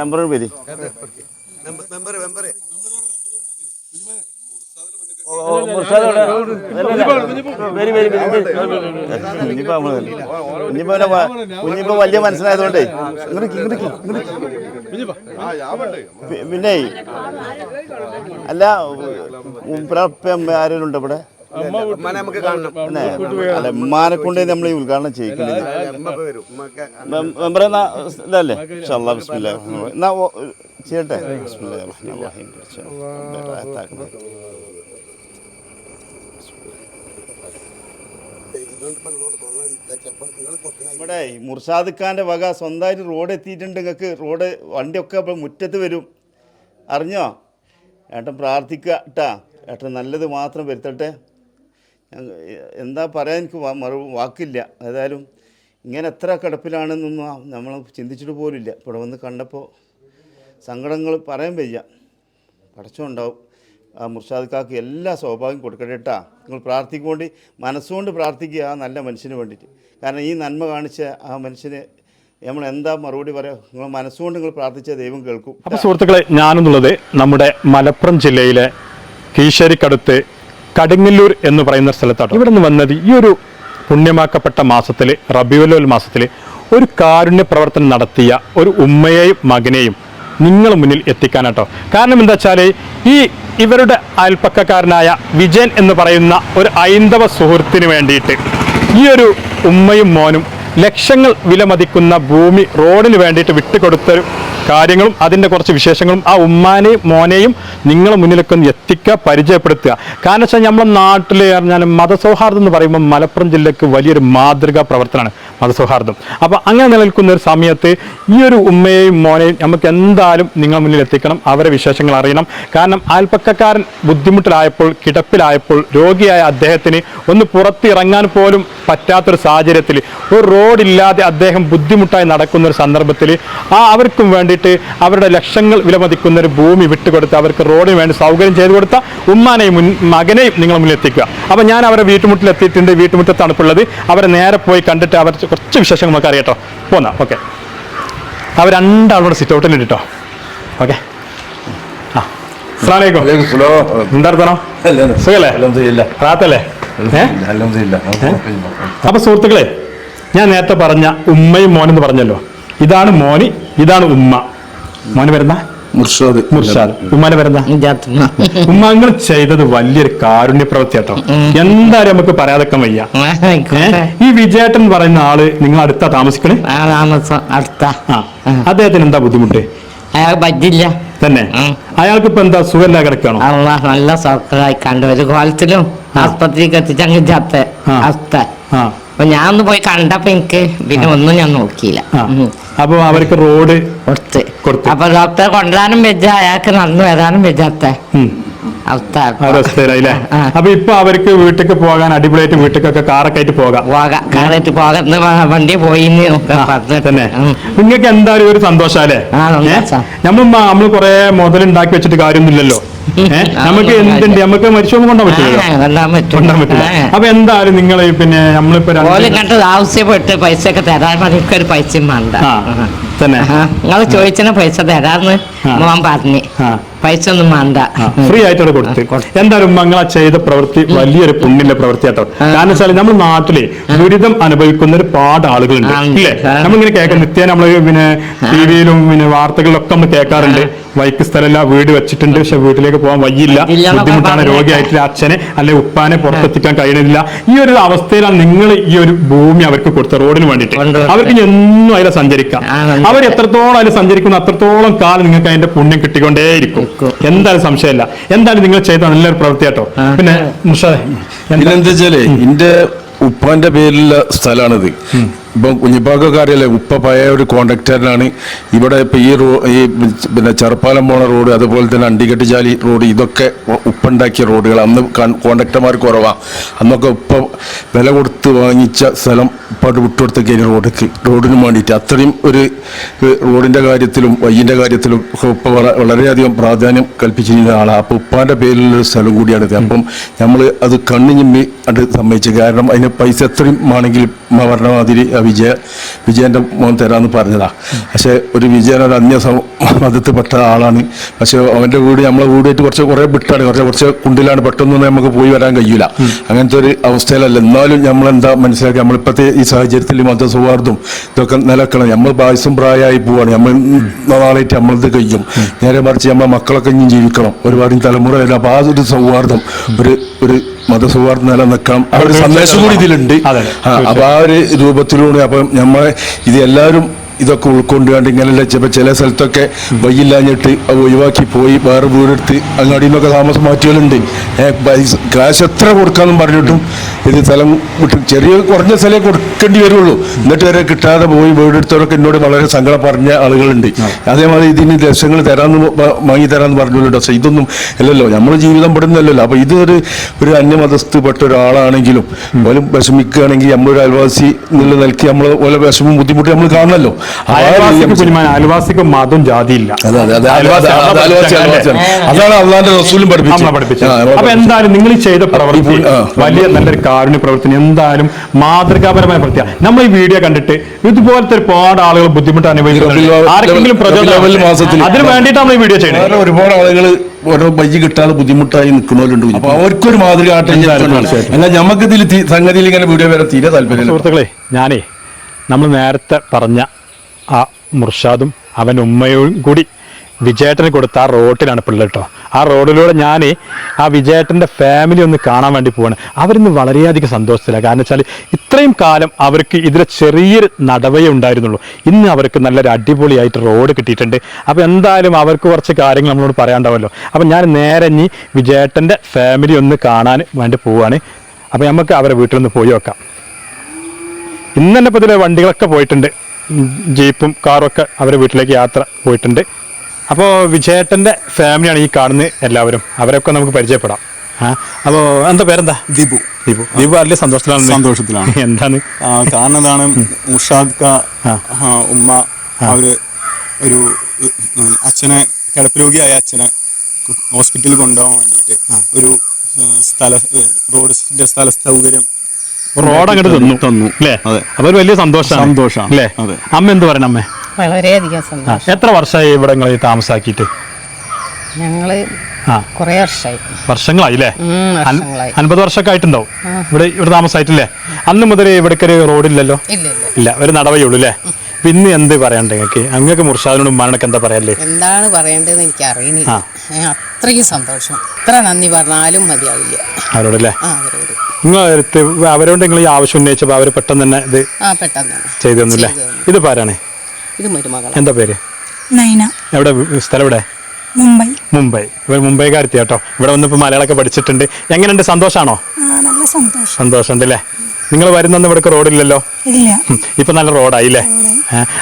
Number പേര് member member കുഞ്ഞിപ്പോ വലിയ മനസ്സിലായതുകൊണ്ടേ പിന്നെ അല്ല ആരെങ്കിലും ഉണ്ടോ ഇവിടെ നമുക്ക് കാണണം. അല്ല? ഉമ്മാനെ കൊണ്ട് നമ്മൾ ഈ ഉദ്ഘാടനം ചെയ്യിക്കുന്നില്ല ഇവിടെ ഇതല്ലേ? ബിസ്മില്ലാ എന്നാ ചെയ്യട്ടെ? ബിസ്മില്ലാ റഹ്മാൻ റഹീം. മുർഷാദ് ഖാന്റെ വക സ്വന്തമായിട്ട് റോഡ് എത്തിയിട്ടുണ്ട്. നിങ്ങൾക്ക് റോഡ് വണ്ടിയൊക്കെ അപ്പോൾ മുറ്റത്ത് വരും. അറിഞ്ഞോ? ഏട്ടൻ പ്രാർത്ഥിക്കുക കേട്ടാ? ഏട്ടൻ നല്ലത് മാത്രം വരുത്തട്ടെ. എന്താ പറയാൻ എനിക്ക് മറു വാക്കില്ല. ഏതായാലും ഇങ്ങനെ എത്ര കിടപ്പിലാണെന്നൊന്നും നമ്മൾ ചിന്തിച്ചിട്ട് പോലില്ല ഇവിടെ വന്ന് കണ്ടപ്പോൾ സങ്കടങ്ങൾ പറയാൻ വയ്യ. പടച്ചുണ്ടാവും ആ മുർഷാദ് കാക്ക് എല്ലാ സൗഭാഗ്യം കൊടുക്കട്ടെ കേട്ടാ നിങ്ങൾ പ്രാർത്ഥിക്കുകൊണ്ട് മനസ്സുകൊണ്ട് പ്രാർത്ഥിക്കുക ആ നല്ല മനുഷ്യന് വേണ്ടിയിട്ട്. കാരണം ഈ നന്മ കാണിച്ച ആ മനുഷ്യന് നമ്മൾ എന്താ മറുപടി പറയാം? നിങ്ങൾ മനസ്സുകൊണ്ട് നിങ്ങൾ പ്രാർത്ഥിച്ച ദൈവം കേൾക്കും. അപ്പോൾ സുഹൃത്തുക്കളെ ഞാനെന്നുള്ളത് നമ്മുടെ മലപ്പുറം ജില്ലയിലെ കീശേരിക്കടുത്ത് കടുങ്ങല്ലൂർ എന്ന് പറയുന്ന സ്ഥലത്താണ് ഇവിടെ നിന്ന് വന്നത് ഈ ഒരു പുണ്യമാക്കപ്പെട്ട മാസത്തിൽ റബിയുലോൽ മാസത്തിൽ ഒരു കാരുണ്യ പ്രവർത്തനം നടത്തിയ ഒരു ഉമ്മയെയും മകനെയും നിങ്ങൾ മുന്നിൽ എത്തിക്കാനാട്ടോ. കാരണം എന്താ വെച്ചാൽ ഈ ഇവരുടെ അയൽപ്പക്കക്കാരനായ വിജയൻ എന്ന് പറയുന്ന ഒരു ഐന്ദവ സുഹൃത്തിന് വേണ്ടിയിട്ട് ഈ ഒരു ഉമ്മയും മോനും ലക്ഷങ്ങൾ വിലമതിക്കുന്ന ഭൂമി റോഡിന് വേണ്ടിയിട്ട് വിട്ടുകൊടുത്ത കാര്യങ്ങളും അതിന്റെ കുറച്ച് വിശേഷങ്ങളും ആ ഉമ്മാനെയും മോനെയും നിങ്ങളെ മുന്നിലൊക്കെ ഒന്ന് എത്തിക്കുക പരിചയപ്പെടുത്തുക. കാരണം വെച്ചാൽ നമ്മുടെ നാട്ടിൽ പറഞ്ഞാൽ മതസൗഹാർദ്ദം എന്ന് പറയുമ്പോൾ മലപ്പുറം ജില്ലയ്ക്ക് വലിയൊരു മാതൃകാ പ്രവർത്തനമാണ്. മതസൗഹാർദ്ദം അപ്പോൾ അങ്ങനെ നിലനിൽക്കുന്ന ഒരു സമയത്ത് ഈ ഒരു ഉമ്മയെയും മോനെയും നമുക്ക് എന്തായാലും നിങ്ങൾ മുന്നിൽ എത്തിക്കണം അവരെ വിശേഷങ്ങൾ അറിയണം. കാരണം അയൽപ്പക്കക്കാരൻ ബുദ്ധിമുട്ടിലായപ്പോൾ കിടപ്പിലായപ്പോൾ രോഗിയായ അദ്ദേഹത്തിന് ഒന്ന് പുറത്തിറങ്ങാൻ പോലും പറ്റാത്തൊരു സാഹചര്യത്തിൽ ഒരു റോഡില്ലാതെ അദ്ദേഹം ബുദ്ധിമുട്ടായി നടക്കുന്ന ഒരു സന്ദർഭത്തിൽ ആ അവർക്കും വേണ്ടിയിട്ട് അവരുടെ ലക്ഷങ്ങൾ വിലമതിക്കുന്ന ഒരു ഭൂമി വിട്ടുകൊടുത്ത് അവർക്ക് റോഡിന് വേണ്ടി സൗകര്യം ചെയ്തു കൊടുത്ത ഉമ്മാനെയും മുൻ മകനെയും നിങ്ങൾ മുന്നിൽ എത്തിക്കുക. അപ്പോൾ ഞാൻ അവരെ വീട്ടുമുട്ടിൽ എത്തിയിട്ടുണ്ട് വീട്ടുമുറ്റത്താണ് ഇപ്പോൾ ഉള്ളത്. അവരെ നേരെ പോയി കണ്ടിട്ട് അവർ കുറച്ച് വിശേഷങ്ങൾ നമുക്ക് അറിയാം കേട്ടോ. പോന്നാ ഓക്കെ അവർ രണ്ടാളോട് സിറ്റ് ഔട്ടിൽ കേട്ടോ. ഓക്കെ ആ സുഖല്ലേ? റാത്തല്ലേ? അപ്പൊ സുഹൃത്തുക്കളെ ഞാൻ നേരത്തെ പറഞ്ഞ ഉമ്മയും മോനെന്ന് പറഞ്ഞല്ലോ. ഇതാണ് മോന് ഇതാണ് ഉമ്മ. മോന് വരുന്ന മുർഷാദ്. മുർഷാദ്. ഉമ്മാനെ വരുന്ന ഉമ്മ നിങ്ങൾ ചെയ്തത് വലിയൊരു കാരുണ്യ പ്രവൃത്തി കേട്ടോ എന്തായാലും നമുക്ക് പറയാതൊക്കെ വയ്യ. ഈ വിജയേട്ടൻ പറയുന്ന ആൾ നിങ്ങൾ അടുത്താ താമസിക്കണേ? അടുത്ത. അദ്ദേഹത്തിന് എന്താ ബുദ്ധിമുട്ട്? അയാൾ പറ്റില്ല. തന്നെ? അയാൾക്ക് ഇപ്പൊ എന്താ സുഖമില്ല കിടക്കണോ അള്ള നല്ല സൗഖ്യമായി കണ്ടു ഒരു കോലത്തിലും ആസ്പത്രിക്ക് ചത്ത. അവസ്ഥ. ആ. അപ്പൊ ഞാൻ ഒന്ന് പോയി കണ്ടപ്പോ എനിക്ക് പിന്നെ ഒന്നും ഞാൻ നോക്കിയില്ല. അപ്പൊ അവർക്ക് റോഡ് കൊടുത്ത് കൊടുത്ത്. അപ്പൊ ഡോക്ടറെ കൊണ്ടുവരാനും വെച്ച അയാൾക്ക് നടന്നു വരാനും വെച്ചാത്ത ഉം, അവസ്ഥ ആ. അപ്പൊ ഇപ്പൊ അവർക്ക് വീട്ടിലേക്ക് പോകാൻ അടിപൊളിയായിട്ട് വീട്ടിലേക്കൊക്കെ കാറൊക്കെ ആയിട്ട് പോകാം. പോകാം. കാറായിട്ട് പോകാന്ന് വണ്ടി പോയി തന്നെ. നിങ്ങൾക്ക് എന്തായാലും ഒരു സന്തോഷല്ലേ? ആ, സന്തോഷം. നമ്മൾ നമ്മൾ കൊറേ മുതലുണ്ടാക്കി വെച്ചിട്ട് കാര്യമൊന്നുമില്ലല്ലോ. നമുക്ക് എന്തുണ്ട്? നമുക്ക് മരിച്ചൊന്നും കൊണ്ടാൻ പറ്റില്ലല്ലോ. കൊണ്ടാൻ പറ്റും. കൊണ്ടാൻ പറ്റില്ല. അപ്പൊ എന്തായാലും നിങ്ങൾ പിന്നെ നമ്മളിപ്പോ ആവശ്യപ്പെട്ട് പൈസ ഒക്കെ തരാൻ പൈസ വേണ്ട. തന്നെ. നിങ്ങൾ ചോദിച്ചിന് പൈസ തരാന്ന് മോൻ പറഞ്ഞു. പൈസ ഒന്നും വേണ്ട. ഫ്രീ ആയിട്ടാണ് കൊടുത്ത്. എന്തായാലും മംഗള ചെയ്ത പ്രവൃത്തി വലിയൊരു പുണ്യന്റെ പ്രവൃത്തി ആട്ടോ കാരണം വെച്ചാൽ നമ്മുടെ നാട്ടിലെ ദുരിതം അനുഭവിക്കുന്ന ഒരുപാട് ആളുകളുണ്ട്. ഇല്ലേ. നമ്മളിങ്ങനെ കേൾക്കാം നിത്യേന നമ്മൾ പിന്നെ ടി വിയിലും പിന്നെ വാർത്തകളിലൊക്കെ നമ്മൾ കേൾക്കാറുണ്ട്. വൈക്ക് സ്ഥലമല്ല വീട് വെച്ചിട്ടുണ്ട്. പക്ഷെ വീട്ടിലേക്ക് പോകാൻ വയ്യില്ല. ബുദ്ധിമുട്ടാണ് രോഗിയായിട്ടില്ല അച്ഛനെ അല്ലെ ഉപ്പാനെ പുറത്തെത്തിക്കാൻ കഴിയുന്നില്ല ഈ ഒരു അവസ്ഥയിലാണ് നിങ്ങൾ ഈ ഒരു ഭൂമി അവർക്ക് കൊടുത്ത റോഡിന് വേണ്ടിട്ട് അവർക്ക് ഇനി എന്നും അതിലെ സഞ്ചരിക്കാം. ആ, സഞ്ചരിക്കാം. അവർ എത്രത്തോളം അതിൽ സഞ്ചരിക്കുന്ന അത്രത്തോളം കാലം നിങ്ങൾക്ക് അതിന്റെ പുണ്യം കിട്ടിക്കൊണ്ടേയിരിക്കും. എന്തായാലും സംശയമില്ല. എന്തായാലും നിങ്ങൾ ചെയ്ത നല്ലൊരു പ്രവൃത്തി കേട്ടോ. പിന്നെ എന്താ- വെച്ചാലേ എന്റെ ഉപ്പാന്റെ പേരിലുള്ള സ്ഥലമാണിത്. ഇപ്പം കുഞ്ഞിപ്പാക്കൊക്കെ ഉപ്പ പഴയ ഒരു കോൺട്രാക്ടറിനാണ് ഇവിടെ ഇപ്പൊ ഈ റോ ഈ പിന്നെ ചെറുപ്പാലം പോണ റോഡ് അതുപോലെ തന്നെ അണ്ടികെട്ടിച്ചാലി റോഡ് ഇതൊക്കെ ഉപ്പുണ്ടാക്കിയ റോഡുകൾ അന്ന് കോൺട്രാക്ടർമാർ കുറവാ. അന്നൊക്കെ ഉപ്പ വില കൊടുത്ത് വാങ്ങിച്ച സ്ഥലം ഉപ്പാട്ട് കഴിഞ്ഞ റോഡിക്ക്. റോഡിന് വേണ്ടിയിട്ട് അത്രയും ഒരു റോഡിന്റെ കാര്യത്തിലും വയ്യന്റെ കാര്യത്തിലും ഉപ്പ വളരെയധികം പ്രാധാന്യം കൽപ്പിച്ചിരുന്ന ആളാണ് അപ്പോൾ ഉപ്പാന്റെ പേരിലുള്ള സ്ഥലം കൂടിയാണിത് അപ്പം നമ്മൾ അത് കണ്ണു ചിമ്മി അത് സമ്മതിച്ചു. കാരണം അതിന് പൈസ എത്രയും ആണെങ്കിലും വരണമാതിരി വിജയ വിജയന്റെ മോൻ തരാമെന്ന് പറഞ്ഞതാണ് പക്ഷേ ഒരു വിജയൻ ഒരു അന്യ മതത്തിൽപ്പെട്ട ആളാണ്. പക്ഷേ അവന്റെ വീട് നമ്മളെ വീടായിട്ട് കുറച്ച് കുറേ വിട്ടാണ്. കുറച്ച് കുറച്ച് കുണ്ടിലാണ് പെട്ടെന്നൊന്നും നമുക്ക് പോയി വരാൻ കഴിയില്ല അങ്ങനത്തെ ഒരു അവസ്ഥയിലല്ല. എന്നാലും നമ്മളെന്താ മനസ്സിലാക്കി? നമ്മളിപ്പോഴത്തെ ഈ സാഹചര്യത്തിൽ മതസൗഹാർദ്ദം ഇതൊക്കെ നിലക്കണം. നമ്മൾ വയസ്സും പ്രായമായി പോവാണ്. നമ്മൾ നാളായിട്ട് നമ്മളത് കഴിയും. നേരെ മറിച്ച് നമ്മളെ മക്കളൊക്കെ ഇനി ജീവിക്കണം. ഒരുപാട് തലമുറ വരും അപ്പൊ ആ ഒരു സൗഹാർദ്ദം ഒരു ഒരു മതസൗഹാർദ്ദം നിലനിൽക്കണം. ആ ഒരു സന്ദേശം കൂടി ഇതിലുണ്ട്. അതെ, ആ, അപ്പൊ ആ ഒരു രൂപത്തിലൂടെ അപ്പം നമ്മളെ ഇത് എല്ലാവരും ഇതൊക്കെ ഉൾക്കൊണ്ടുകൊണ്ട് ഇങ്ങനെയുള്ള ചിലപ്പോൾ ചില സ്ഥലത്തൊക്കെ വയ്യില്ലാഞ്ഞിട്ട് ഒഴിവാക്കി പോയി വേറെ വീടെടുത്ത് അങ്ങാടി നിന്നൊക്കെ താമസം മാറ്റിയാലുണ്ട് കാശ് എത്ര കൊടുക്കാമെന്നും പറഞ്ഞിട്ടും ഇത് സ്ഥലം വിട്ട് ചെറിയ കുറഞ്ഞ സ്ഥലമേ കൊടുക്കേണ്ടി വരുള്ളൂ. എന്നിട്ട് വരെ കിട്ടാതെ പോയി വീടെടുത്തവരൊക്കെ എന്നോട് വളരെ സങ്കടം പറഞ്ഞ ആളുകളുണ്ട്. അതേമാതിരി ഇതിന് ലക്ഷങ്ങൾ തരാമെന്ന് വാങ്ങി തരാമെന്ന് പറഞ്ഞല്ലോ പക്ഷേ ഇതൊന്നും അല്ലല്ലോ നമ്മൾ ജീവിതം പെടുന്നല്ലോ അപ്പോൾ ഇതൊരു ഒരു അന്യമതസ്ഥപ്പെട്ട ഒരാളാണെങ്കിലും പോലും വിഷമിക്കുകയാണെങ്കിൽ നമ്മളൊരു അയൽവാസി എന്നുള്ള നിലയ്ക്ക് നമ്മൾ ഓരോ വിഷമം ബുദ്ധിമുട്ട് നമ്മൾ കാണണമല്ലോ രീതിയിൽ അയൽവാസിക്ക് കുഞ്ഞുമാൻ അയൽവാസിക്ക് മതം ജാതിയില്ല. അതാണ് അള്ളാന്റെ റസൂലും പഠിപ്പിച്ചത്. അപ്പൊ എന്തായാലും നിങ്ങൾ ഈ ചെയ്ത പ്രവൃത്തി വലിയ നല്ലൊരു കാരുണ്യ പ്രവർത്തനം എന്തായാലും മാതൃകാപരമായ പ്രവർത്തി നമ്മൾ ഈ വീഡിയോ കണ്ടിട്ട് ഇതുപോലത്തെ ഒരുപാട് ആളുകൾ ബുദ്ധിമുട്ട് ആർക്കെങ്കിലും. പ്രചോദനം അതിന് വേണ്ടിയിട്ടാണ് നമ്മൾ ഈ വീഡിയോ ചെയ്യുന്നത്. ഒരുപാട് ആളുകൾ ഓരോ വഴി കിട്ടാതെ ബുദ്ധിമുട്ടായി നിൽക്കുന്നവരുണ്ട്. അപ്പൊ അവർക്കൊരു മാതൃക എന്നാൽ നമുക്ക് ഇതിൽ സംഗതിയിൽ ഇങ്ങനെ വീഡിയോ വരെ തീരെ താല്പര്യം സുഹൃത്തുക്കളെ ഞാനേ നമ്മൾ നേരത്തെ പറഞ്ഞ ആ മുർഷാദും അവൻ ഉമ്മയും കൂടി വിജയേട്ടന് കൊടുത്ത ആ റോഡിലാണ് പിള്ളേർ കേട്ടോ. ആ റോഡിലൂടെ ഞാൻ ആ വിജയേട്ടന്റെ ഫാമിലി ഒന്ന് കാണാൻ വേണ്ടി പോവാണ്. അവരിന്ന് വളരെയധികം സന്തോഷത്തിലാണ് കാരണം വെച്ചാൽ ഇത്രയും കാലം അവർക്ക് ഇതിലെ ചെറിയൊരു നടവേ ഉണ്ടായിരുന്നുള്ളൂ. ഇന്ന് അവർക്ക് നല്ലൊരു അടിപൊളിയായിട്ട് റോഡ് കിട്ടിയിട്ടുണ്ട്. അപ്പോൾ എന്തായാലും അവർക്ക് കുറച്ച് കാര്യങ്ങൾ നമ്മളോട് പറയാണ്ടാവല്ലോ അപ്പം ഞാൻ നേരെ ഇനി വിജയേട്ടന്റെ ഫാമിലി ഒന്ന് കാണാൻ വേണ്ടി പോവുകയാണ് അപ്പോൾ നമുക്ക് അവരെ വീട്ടിലൊന്ന് പോയി നോക്കാം. ഇന്ന് തന്നെ വണ്ടികളൊക്കെ പോയിട്ടുണ്ട്. ജീപ്പും കാറും ഒക്കെ അവരെ വീട്ടിലേക്ക് യാത്ര പോയിട്ടുണ്ട്. അപ്പോൾ വിജയേട്ടന്റെ ഫാമിലിയാണ് ഈ കാണുന്നത് എല്ലാവരും. അവരൊക്കെ നമുക്ക് പരിചയപ്പെടാം. അപ്പോൾ എന്താ പേരെന്താ? ദീപു. ദീപു. ദീപു വലിയ സന്തോഷത്തിലാണ് സന്തോഷത്തിലാണ്. എന്താണ്? കാരണം എന്താണ് മുഷാദ് ക ഉമ്മ അവർ ഒരു അച്ഛനെ കിടപ്പ് രോഗിയായ അച്ഛനെ ഹോസ്പിറ്റലിൽ കൊണ്ടുപോകാൻ വേണ്ടിയിട്ട് ഒരു സ്ഥല റോഡിന്റെ സ്ഥല സൗകര്യം റോഡ് അങ്ങോട്ട് തന്നു. തന്നു. അല്ലേ? അപ്പൊ ഒരു വലിയ സന്തോഷമാണ് സന്തോഷാണ്. അല്ലേ? അതെ. അമ്മ എന്ത് പറയണം അമ്മ? വളരെയധികം സന്തോഷം. എത്ര വർഷമായി ഇവിടെ നിങ്ങൾ താമസാക്കിയിട്ട്? ഞങ്ങൾ ആ. കുറേ വർഷമായി വർഷങ്ങളായി അല്ലേ. അൻപത് വർഷമൊക്കെ ആയിട്ടുണ്ടാവും. ഇവിടെ ഇവിടെ താമസമായിട്ടില്ലേ അന്ന് മുതൽ ഇവിടേക്ക് ഒരു റോഡില്ലല്ലോ? ഇല്ല ഇല്ല ഇല്ല ഒരു നടവേ ഉള്ളൂ അല്ലേ? അപ്പൊ ഇന്ന് എന്ത് പറയണ്ടേ നിങ്ങൾക്ക്? അങ്ങക്ക് മുർഷാദിനോട് ഉമ്മാനൊക്കെ എന്താ പറയല്ലേ എന്താണ് പറയേണ്ടതെന്ന് എനിക്ക് അറിയണില്ല അത്രയും സന്തോഷം. ഇത്ര നന്ദി പറഞ്ഞാലും മതിയാവില്ല. അവരോടല്ലേ? ആ അവരോട്. നിങ്ങൾ അടുത്ത് അവരോട് നിങ്ങൾ ഈ ആവശ്യം ഉന്നയിച്ചപ്പോൾ അവർ പെട്ടെന്ന് തന്നെ ഇത് ആ പെട്ടെന്ന് ചെയ്തു തന്നില്ലേ ചെയ്തു ഇത് പാരാണേ ഇത് മരുമകളാണ്. എന്താ പേര്? നൈന. എവിടെ? വീ- സ്ഥലം എവിടെ? മുംബൈ. മുംബൈ. ഇവർ മുംബൈക്കാരത്തി കേട്ടോ. ഇവിടെ വന്നിപ്പോൾ മലയാളമൊക്കെ പഠിച്ചിട്ടുണ്ട്. എങ്ങനെയുണ്ട്? സന്തോഷാണോ? ആ നല്ല സന്തോഷം. സന്തോഷമുണ്ട് അല്ലേ? നിങ്ങൾ വരുന്നന്ന് ഇവിടേക്ക് റോഡില്ലല്ലോ ഇല്ല. ഇപ്പൊ നല്ല റോഡായില്ലേ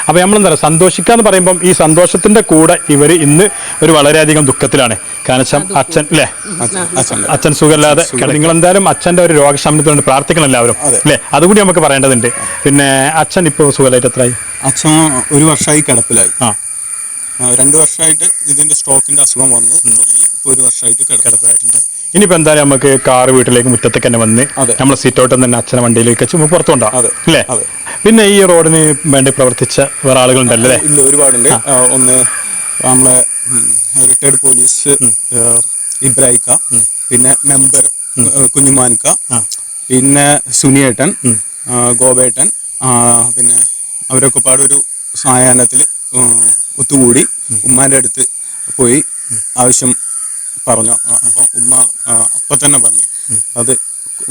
അപ്പൊ നമ്മളെന്താ പറയുക? സന്തോഷിക്കാന്ന് പറയുമ്പം ഈ സന്തോഷത്തിന്റെ കൂടെ ഇവർ ഇന്ന് ഒരു വളരെയധികം ദുഃഖത്തിലാണ്. കാരണം വെച്ചാൽ അച്ഛൻ അല്ലേ അച്ഛൻ. സുഖമില്ലാതെ നിങ്ങൾ എന്തായാലും അച്ഛന്റെ ഒരു രോഗശമനത്തിന് വേണ്ടി പ്രാർത്ഥിക്കണം എല്ലാവരും അല്ലേ അതുകൂടി നമുക്ക് പറയേണ്ടതുണ്ട്. പിന്നെ അച്ഛൻ ഇപ്പൊ സുഖമായിട്ട് എത്രയായി? അച്ഛൻ ഒരു വർഷമായി കിടപ്പിലായി. ആ. രണ്ട് വർഷമായിട്ട് ഇതിന്റെ സ്ട്രോക്കിന്റെ അസുഖം വന്നു. തുടങ്ങി ഇപ്പൊ ഒരു വർഷമായിട്ട് കിടപ്പിലായിട്ടുണ്ട്. ഇനിയിപ്പോ എന്തായാലും നമുക്ക് കാറ് വീട്ടിലേക്ക് മുറ്റത്തേക്ക് തന്നെ വന്ന്. നമ്മൾ സീറ്റ് ഔട്ട് തന്നെ അച്ഛനെ വണ്ടിയിലേക്ക് വെച്ച് നമുക്ക് പുറത്തുകൊണ്ടാവും അതെ. അല്ലേ പിന്നെ ഈ റോഡിന് വേണ്ടി പ്രവർത്തിച്ച വേറെ ആളുകളുണ്ടല്ലേ ഇല്ല ഒരുപാടുണ്ട്. ഒന്ന് നമ്മളെ റിട്ടയർഡ് പോലീസ് ഇബ്രാഹിക്ക പിന്നെ മെമ്പർ കുഞ്ഞുമാനിക്ക പിന്നെ സുനിയേട്ടൻ ഗോപേട്ടൻ പിന്നെ അവരൊക്കെ പാടൊരു സായാഹ്നത്തിൽ ഒത്തുകൂടി ഉമ്മാന്റെ അടുത്ത് പോയി ആവശ്യം പറഞ്ഞു. അപ്പം ഉമ്മ അപ്പം തന്നെ പറഞ്ഞു. അത്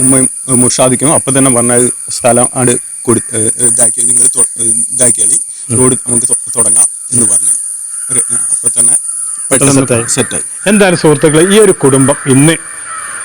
ഉമ്മയും മുർഷാദിക്കും. അപ്പൊ തന്നെ പറഞ്ഞ സ്ഥലം ആണ് കൊടു ഇതാക്കി. നിങ്ങൾ ഇതാക്കിയാൽ റോഡ് നമുക്ക് തുടങ്ങാം എന്ന് പറഞ്ഞു. അപ്പം തന്നെ സെറ്റ് പെട്ടെന്ന് സെറ്റായി. എന്തായാലും സുഹൃത്തുക്കളെ ഈ ഒരു കുടുംബം ഇന്ന്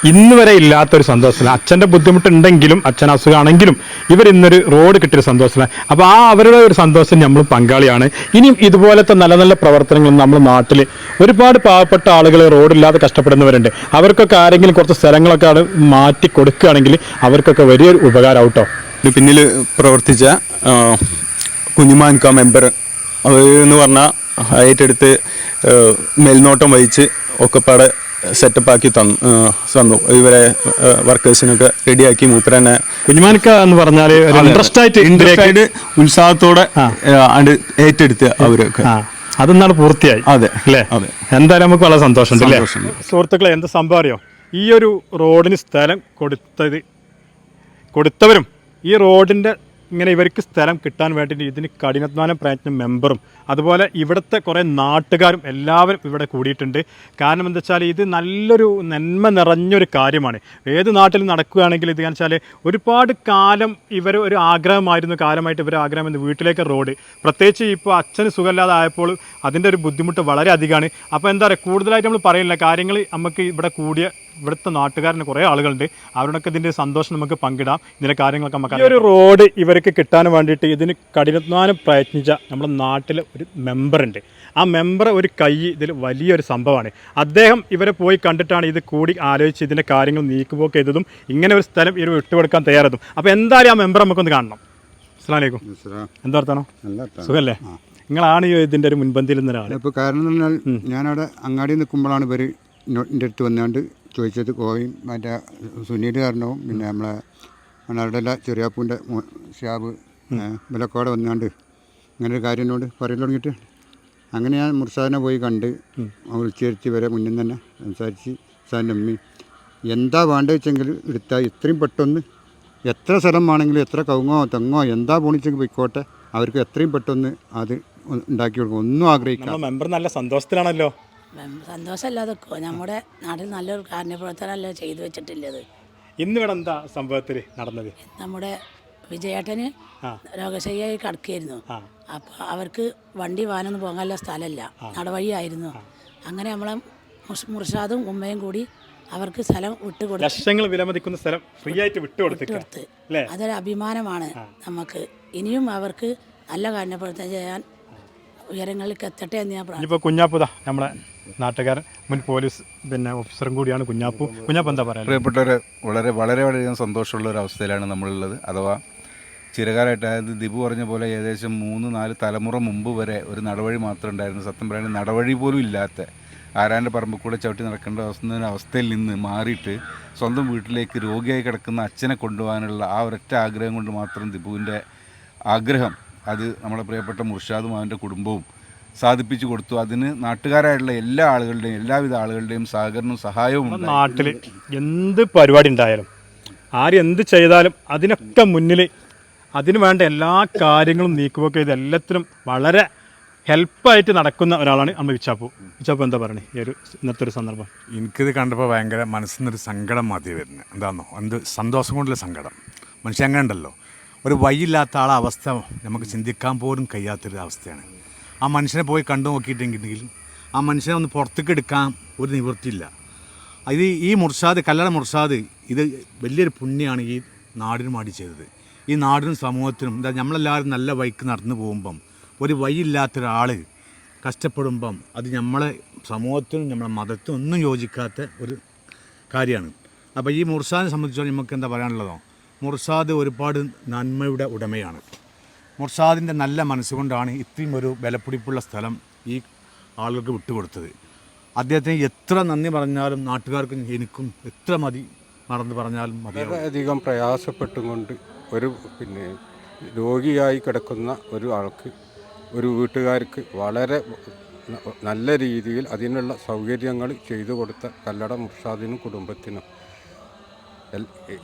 ഇന്ന് വരെ ഇല്ലാത്തൊരു സന്തോഷത്തിലാണ് അച്ഛന്റെ ബുദ്ധിമുട്ടുണ്ടെങ്കിലും അച്ഛൻ അസുഖമാണെങ്കിലും ഇവർ ഇന്നൊരു റോഡ് കിട്ടിയൊരു സന്തോഷമില്ല അപ്പോൾ ആ അവരുടെ ഒരു സന്തോഷം നമ്മൾ പങ്കാളിയാണ്. ഇനിയും ഇതുപോലത്തെ നല്ല നല്ല പ്രവർത്തനങ്ങൾ നമ്മൾ നാട്ടിൽ ഒരുപാട് പാവപ്പെട്ട ആളുകൾ റോഡില്ലാതെ കഷ്ടപ്പെടുന്നവരുണ്ട്. അവർക്കൊക്കെ ആരെങ്കിലും കുറച്ച് സ്ഥലങ്ങളൊക്കെ മാറ്റി കൊടുക്കുകയാണെങ്കിൽ അവർക്കൊക്കെ വലിയൊരു ഉപകാരമാവും കേട്ടോ ഇതിന് പിന്നിൽ പ്രവർത്തിച്ച കുഞ്ഞുമാൻക മെമ്പർ. അവർ എന്ന് പറഞ്ഞാൽ ഏറ്റെടുത്ത് മേൽനോട്ടം വഹിച്ച് ഒക്കെപ്പാടെ സെറ്റപ്പ് ആക്കി തന്നു തന്നു. ഇവരെ വർക്കേഴ്സിനൊക്കെ റെഡിയാക്കി മൂപ്പരനെ കുഞ്ഞുമാനക്ക എന്ന് പറഞ്ഞാൽ ഇൻട്രസ്റ്റ് ആയിട്ട് ഇൻട്രസ്റ്റ് ആയിട്ട് ഉത്സാഹത്തോടെ ഏറ്റെടുത്ത് അവരൊക്കെ. അതെന്നാണ് പൂർത്തിയായി. അതെ, അല്ലേ? അതെ. എന്തായാലും നമുക്ക് വളരെ സന്തോഷമുണ്ട് അല്ലേ? സന്തോഷമുണ്ട്. സുഹൃത്തുക്കളെ എന്ത് സംഭവം അറിയോ? ഈ ഒരു റോഡിന് സ്ഥലം കൊടുത്തത് കൊടുത്തവരും ഈ റോഡിന്റെ ഇങ്ങനെ ഇവർക്ക് സ്ഥലം കിട്ടാൻ വേണ്ടി ഇതിന് കഠിനാധ്വാനം പ്രയത്നം മെമ്പറും അതുപോലെ ഇവിടുത്തെ കുറേ നാട്ടുകാരും എല്ലാവരും ഇവിടെ കൂടിയിട്ടുണ്ട്. കാരണം എന്താ വെച്ചാൽ ഇത് നല്ലൊരു നന്മ നിറഞ്ഞൊരു കാര്യമാണ്. ഏത് നാട്ടിൽ നടക്കുകയാണെങ്കിൽ ഇത് കാരണം വെച്ചാൽ ഒരുപാട് കാലം ഇവർ ഒരു ആഗ്രഹമായിരുന്നു കാലമായിട്ട് ഇവർ ആഗ്രഹം എന്ന് വീട്ടിലേക്ക് റോഡ്. പ്രത്യേകിച്ച് ഇപ്പോൾ അച്ഛന് സുഖമില്ലാതെ ആയപ്പോൾ അതിന്റെ ഒരു ബുദ്ധിമുട്ട് വളരെ അധികമാണ് അപ്പോൾ എന്താ പറയുക കൂടുതലായിട്ട് നമ്മൾ പറയില്ല കാര്യങ്ങൾ നമുക്ക് ഇവിടെ കൂടിയ ഇവിടുത്തെ നാട്ടുകാരന് കുറേ ആളുകളുണ്ട്. അവരോടൊക്കെ ഇതിന്റെ സന്തോഷം നമുക്ക് പങ്കിടാം. ഇതിന്റെ കാര്യങ്ങളൊക്കെ നമുക്ക് ഈ ഒരു റോഡ് ഇവർക്ക് കിട്ടാൻ വേണ്ടിയിട്ട് ഇതിന് കഠിനാനും പ്രയത്നിച്ച നമ്മുടെ നാട്ടിലെ ഒരു മെമ്പറുണ്ട്. ആ മെമ്പർ ഒരു കൈ ഇതിൽ വലിയൊരു സംഭവമാണ്. അദ്ദേഹം ഇവരെ പോയി കണ്ടിട്ടാണ് ഇത് കൂടി ആലോചിച്ച് ഇതിന്റെ കാര്യങ്ങൾ നീക്കുപോക്ക് ചെയ്തതും ഇങ്ങനെ ഒരു സ്ഥലം ഇവർ വിട്ടുകൊടുക്കാൻ തയ്യാറതും അപ്പോൾ എന്തായാലും ആ മെമ്പർ നമുക്കൊന്ന് കാണണം. അസ്സാം വലൈക്കും എന്താ വർത്താനോ? സുഖല്ലേ നിങ്ങളാണ് ഈ ഇതിന്റെ ഒരു മുൻപന്തിയിൽ നിന്നൊരാൾ ഇപ്പോൾ കാരണം എന്ന് പറഞ്ഞാൽ ഞാനവിടെ അങ്ങാടി നിൽക്കുമ്പോഴാണ് ഇവർ എന്റെ അടുത്ത് വന്നാണ്ട് ചോദിച്ചത് കോയും മറ്റേ സുനിൽ കാരണവും പിന്നെ നമ്മളെ മണ്ണാർടല്ല ചെറിയാപ്പൂന്റെ ഷാബ് വിലക്കോടെ വന്നാണ്ട് ഇങ്ങനെ ഒരു കാര്യനോട് പറയാൻ തുടങ്ങിയിട്ട്. അങ്ങനെ ഞാൻ മുർസാദിനെ പോയി കണ്ട് ഉച്ചരിച്ച് വരെ മുന്നിൽ തന്നെ സംസാരിച്ച് സാറിന്റെ അമ്മി എന്താ വേണ്ടത് വെച്ചെങ്കിൽ എടുത്താൽ ഇത്രയും പെട്ടെന്ന് എത്ര സ്ഥലം വേണമെങ്കിലും എത്ര കവുങ്ങോ തെങ്ങോ എന്താ പോണിച്ചെങ്കിൽ പോയിക്കോട്ടെ അവർക്ക് എത്രയും പെട്ടെന്ന് അത് ഉണ്ടാക്കി കൊടുക്കും. ഒന്നും ആഗ്രഹിക്കാം മെമ്പർ നല്ല സന്തോഷത്തിലാണല്ലോ. സന്തോഷമല്ലാതെ നമ്മുടെ നാട്ടിൽ നല്ലൊരു കാരണപ്രവർത്തനമല്ല ചെയ്തു വെച്ചിട്ടില്ലത് ഇന്നിവിടെ എന്താ സംഭവത്തിൽ നടന്നത്? നമ്മുടെ വിജയേട്ടന് രോഗശയ്യായി കിടക്കുകയായിരുന്നു. അപ്പോൾ അവർക്ക് വണ്ടി വാനൊന്നും പോകാനുള്ള സ്ഥലമല്ല. നടവഴിയായിരുന്നു. അങ്ങനെ നമ്മളെ മുർഷ- മുർഷാദും ഉമ്മയും കൂടി അവർക്ക് സ്ഥലം വിട്ടുകൊടുത്തു ലക്ഷങ്ങൾ വിലമതിക്കുന്ന സ്ഥലം ഫ്രീ ആയിട്ട് വിട്ടു കൊടുത്ത്. അല്ലേ? അതൊരു അഭിമാനമാണ് നമുക്ക്. ഇനിയും അവർക്ക് നല്ല കാരണപ്രവർത്തനം ചെയ്യാൻ ഉയരങ്ങളിലേക്ക് എത്തട്ടെ എന്ന് ഞാൻ പ്രാർത്ഥിക്കുന്നു ഇനിയിപ്പോൾ കുഞ്ഞാപ്പുതാ നമ്മളെ നാട്ടുകാരൻ മുൻ പോലീസ് പിന്നെ ഓഫീസറും കൂടിയാണ് കുഞ്ഞാപ്പു. കുഞ്ഞാപ്പ് എന്താ പറയുക പ്രിയപ്പെട്ടവരെ വളരെ വളരെ വളരെയധികം സന്തോഷമുള്ള ഒരു അവസ്ഥയിലാണ് നമ്മളുള്ളത്. അഥവാ ചിരകാലമായിട്ട് അതായത് ദിപു പറഞ്ഞ പോലെ ഏകദേശം മൂന്ന് നാല് തലമുറ മുമ്പ് വരെ ഒരു നടവഴി മാത്രം ഉണ്ടായിരുന്നു. സത്യം പറയുന്നത് നടവഴി പോലും ഇല്ലാത്ത ആരാന്റെ പറമ്പിൽ കൂടെ ചവിട്ടി നടക്കേണ്ട അവസ്ഥ അവസ്ഥയിൽ നിന്ന് മാറിയിട്ട് സ്വന്തം വീട്ടിലേക്ക് രോഗിയായി കിടക്കുന്ന അച്ഛനെ കൊണ്ടുപോകാനുള്ള ആ ഒരൊറ്റ ആഗ്രഹം കൊണ്ട് മാത്രം ദിപുവിന്റെ ആഗ്രഹം അത് നമ്മുടെ പ്രിയപ്പെട്ട മുർഷാദും അവന്റെ കുടുംബവും സാധിപ്പിച്ചു കൊടുത്തു. അതിന് നാട്ടുകാരായിട്ടുള്ള എല്ലാ ആളുകളുടെയും എല്ലാവിധ ആളുകളുടെയും സഹകരണവും സഹായവും നാട്ടിൽ എന്ത് പരിപാടി ഉണ്ടായാലും ആര് എന്ത് ചെയ്താലും അതിനൊക്കെ മുന്നിൽ അതിനു വേണ്ട എല്ലാ കാര്യങ്ങളും നീക്കുമൊക്കെ ചെയ്ത് എല്ലാത്തിനും വളരെ ഹെൽപ്പായിട്ട് നടക്കുന്ന ഒരാളാണ് അമ്മ വിച്ചാപ്പു. വിച്ചാപ്പു എന്താ പറയണേ? ഈ ഒരു ഇന്നത്തെ ഒരു സന്ദർഭം. എനിക്കിത് കണ്ടപ്പോൾ ഭയങ്കര മനസ്സിൽ നിന്നൊരു സങ്കടം മാതിരി വരുന്നത്. എന്താണെന്നോ എന്ത് സന്തോഷം കൊണ്ടുള്ള സങ്കടം. മനുഷ്യൻ അങ്ങനെ ഉണ്ടല്ലോ ഒരു വഴിയില്ലാത്ത ആളെ അവസ്ഥ നമുക്ക് ചിന്തിക്കാൻ പോലും കഴിയാത്തൊരു അവസ്ഥയാണ്. ആ മനുഷ്യനെ പോയി കണ്ടു നോക്കിയിട്ടുണ്ടെങ്കിൽ ആ മനുഷ്യനെ ഒന്ന് പുറത്തേക്ക് എടുക്കാൻ ഒരു നിവൃത്തിയില്ല. ഇത് ഈ മുർഷാദ് കല്ലട മുർഷാദ് ഇത് വലിയൊരു പുണ്യമാണ് ഈ നാടിനും വേണ്ടി ചെയ്തത്. ഈ നാടിനും സമൂഹത്തിനും എന്താ നമ്മളെല്ലാവരും നല്ല വഴിക്ക് നടന്നു പോകുമ്പം ഒരു വഴിയില്ലാത്തൊരാൾ കഷ്ടപ്പെടുമ്പം അത് നമ്മളെ സമൂഹത്തിനും നമ്മളെ മതത്തിനും ഒന്നും യോജിക്കാത്ത ഒരു കാര്യമാണ്. അപ്പോൾ ഈ മുർഷാദിനെ സംബന്ധിച്ചോളം നമുക്ക് എന്താ പറയാനുള്ളതോ? മുർസാദ് ഒരുപാട് നന്മയുടെ ഉടമയാണ്. മുർസാദിന്റെ നല്ല മനസ്സുകൊണ്ടാണ് ഇത്രയും ഒരു വിലപിടിപ്പുള്ള സ്ഥലം ഈ ആളുകൾക്ക് വിട്ടുകൊടുത്തത്. അദ്ദേഹത്തിന് എത്ര നന്ദി പറഞ്ഞാലും നാട്ടുകാർക്കും എനിക്കും എത്ര മതി മറന്ന് പറഞ്ഞാലും മതി വളരെയധികം പ്രയാസപ്പെട്ടുകൊണ്ട് ഒരു പിന്നെ രോഗിയായി കിടക്കുന്ന ഒരു ആൾക്ക് ഒരു വീട്ടുകാർക്ക് വളരെ നല്ല രീതിയിൽ അതിനുള്ള സൗകര്യങ്ങൾ ചെയ്തു കൊടുത്ത കല്ലട മുർഷാദിനും കുടുംബത്തിനും.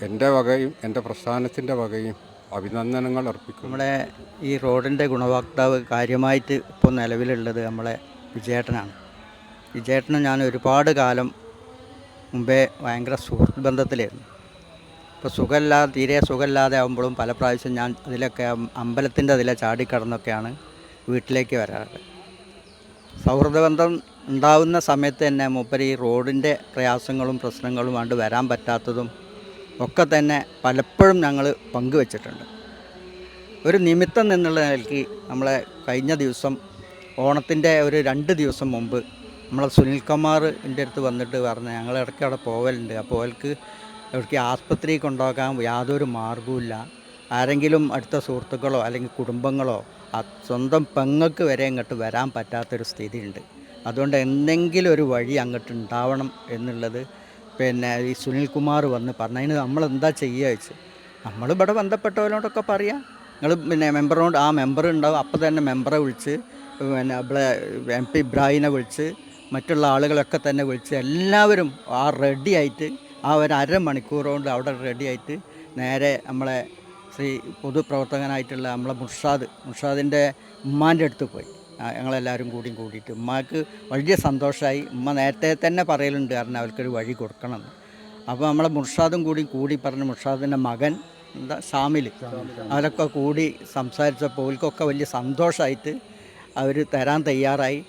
എന്റെ വകയും എന്റെ പ്രസ്ഥാനത്തിന്റെ വകയും അഭിനന്ദനങ്ങൾ അർപ്പിക്കും നമ്മളെ ഈ റോഡിന്റെ ഗുണഭോക്താവ് കാര്യമായിട്ട് ഇപ്പോൾ നിലവിലുള്ളത് നമ്മളെ വിജയേട്ടനാണ്. വിജയേട്ടനും ഞാൻ ഒരുപാട് കാലം മുമ്പേ ഭയങ്കര സുഹൃത്ത് ബന്ധത്തിലായിരുന്നു. ഇപ്പോൾ സുഖമില്ലാതെ തീരെ സുഖമില്ലാതെ ആകുമ്പോഴും പല പ്രാവശ്യം ഞാൻ അതിലൊക്കെ അമ്പലത്തിന്റെ അതിലെ ചാടിക്കടന്നൊക്കെയാണ് വീട്ടിലേക്ക് വരാറ്. സൗഹൃദ ബന്ധം ഉണ്ടാവുന്ന സമയത്ത് തന്നെ മൂപ്പര് ഈ റോഡിന്റെ പ്രയാസങ്ങളും പ്രശ്നങ്ങളും കൊണ്ട് വരാൻ പറ്റാത്തതും ഒക്കെ തന്നെ പലപ്പോഴും ഞങ്ങൾ പങ്കുവച്ചിട്ടുണ്ട്. ഒരു നിമിത്തം എന്നുള്ള നിലയ്ക്ക് നമ്മളെ കഴിഞ്ഞ ദിവസം ഓണത്തിന്റെ ഒരു രണ്ട് ദിവസം മുമ്പ് നമ്മളെ സുനിൽ കുമാർ എന്റെ അടുത്ത് വന്നിട്ട് പറഞ്ഞു ഞങ്ങൾ ഇടയ്ക്ക് അവിടെ പോവലുണ്ട്. അപ്പോൾ അവർക്ക് ആസ്പത്രി കൊണ്ടുപോകാൻ യാതൊരു മാർഗവുമില്ല ആരെങ്കിലും അടുത്ത സുഹൃത്തുക്കളോ അല്ലെങ്കിൽ കുടുംബങ്ങളോ സ്വന്തം പെങ്ങൾക്ക് വരെ ഇങ്ങോട്ട് വരാൻ പറ്റാത്തൊരു സ്ഥിതിയുണ്ട്. അതുകൊണ്ട് എന്തെങ്കിലും ഒരു വഴി അങ്ങോട്ട് ഉണ്ടാവണം എന്നുള്ളത് പിന്നെ ഈ സുനിൽകുമാർ വന്ന് പറഞ്ഞതിന് നമ്മൾ എന്താ ചെയ്യുക വെച്ച് നമ്മളിവിടെ ബന്ധപ്പെട്ടവരോടൊക്കെ പറയാം. നിങ്ങൾ പിന്നെ മെമ്പറിനോട് ആ മെമ്പർ ഉണ്ടാവും. അപ്പോൾ തന്നെ മെമ്പറെ വിളിച്ച് പിന്നെ ഇവിടെ എം പി ഇബ്രാഹിനെ വിളിച്ച് മറ്റുള്ള ആളുകളൊക്കെ തന്നെ വിളിച്ച് എല്ലാവരും ആ റെഡിയായിട്ട് ആ ഒരു അരമണിക്കൂർ കൊണ്ട് അവിടെ റെഡിയായിട്ട് നേരെ നമ്മളെ ശ്രീ പൊതുപ്രവർത്തകനായിട്ടുള്ള നമ്മളെ മുർഷാദ് മുർഷാദിന്റെ ഉമ്മാന്റെ അടുത്ത് പോയി. ഞങ്ങളെല്ലാവരും കൂടിയും കൂടിയിട്ട്. ഉമ്മാക്ക് വലിയ സന്തോഷമായി ഉമ്മ നേരത്തെ തന്നെ പറയലുണ്ട് കാരണം അവർക്കൊരു വഴി കൊടുക്കണം. അപ്പോൾ നമ്മളെ മുർഷാദും കൂടി കൂടി പറഞ്ഞ് മുർഷാദിന്റെ മകൻ എന്താ ഷാമിൽ. അവരൊക്കെ കൂടി സംസാരിച്ചപ്പോൾ ഓൽക്കൊക്കെ വലിയ സന്തോഷമായിട്ട് അവർ തരാൻ തയ്യാറായി.